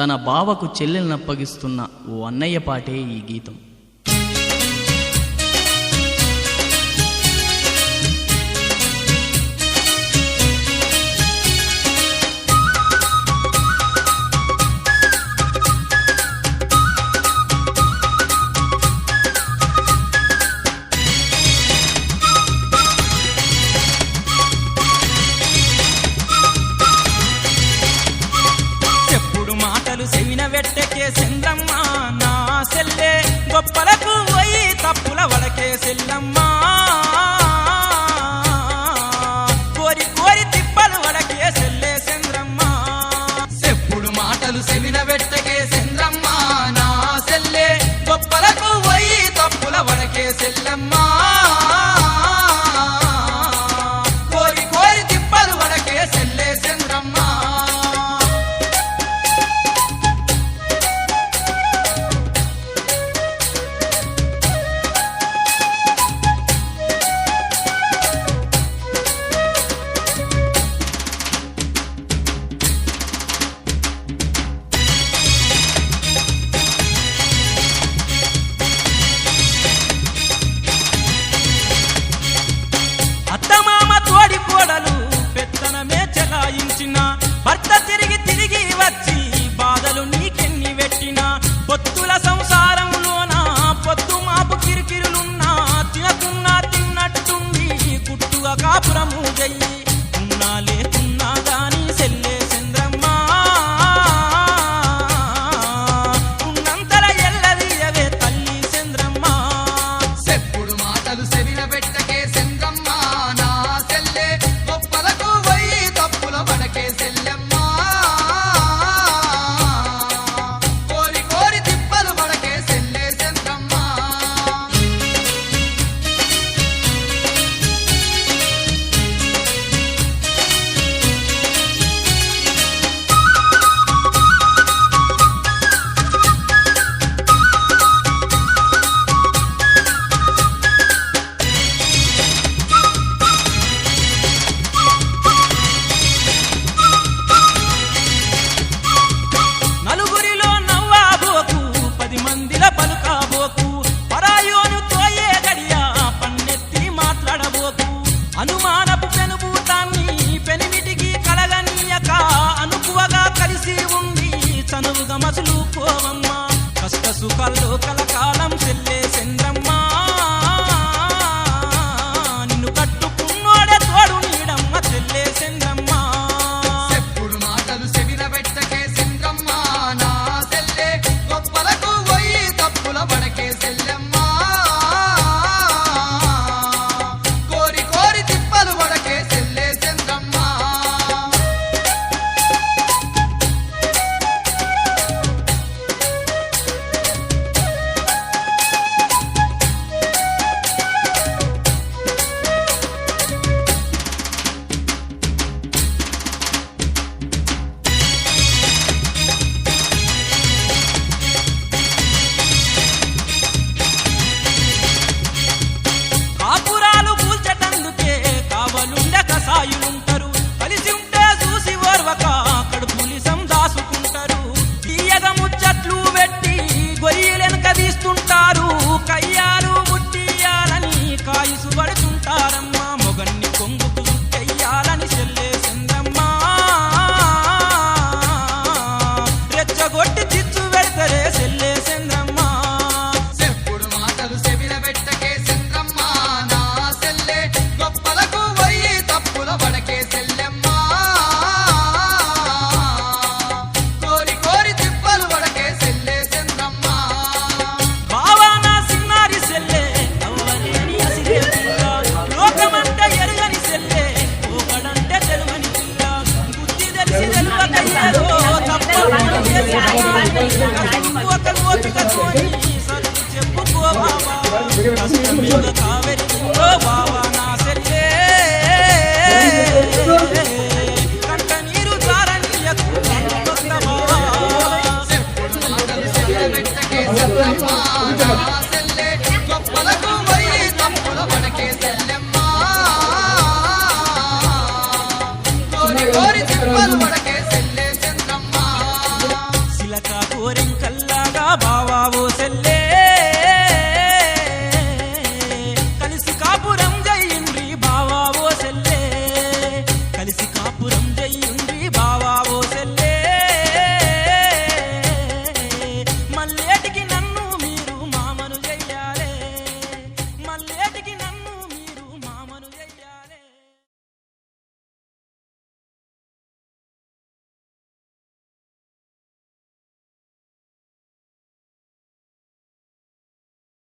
తన బావకు చెల్లెలను అప్పగిస్తున్న ఓ అన్నయ్య పాటే ఈ గీతం. సెల్లమ్మ నా సెల్లే గొప్పలకు పోయి తప్పుల వలకే సెల్లమ్మా పల్లో కలకాలం చెల్లే చంద్రమ్మా. నిన్ను కట్టుకున్నోడే తోడు నీడమ్మ చెల్లే చంద్రమ్మ. ఉంటారు. Thank you.